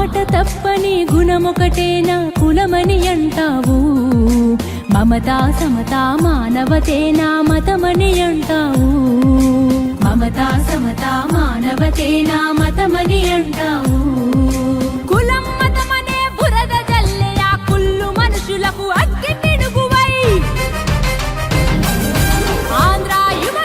మాట తప్పని గుణమొకటేనా కులమని అంటావు? మమత సమత మానవతే నా మతమని అంటావు? మమత సమత మానవతే నా మతమని అంటావు?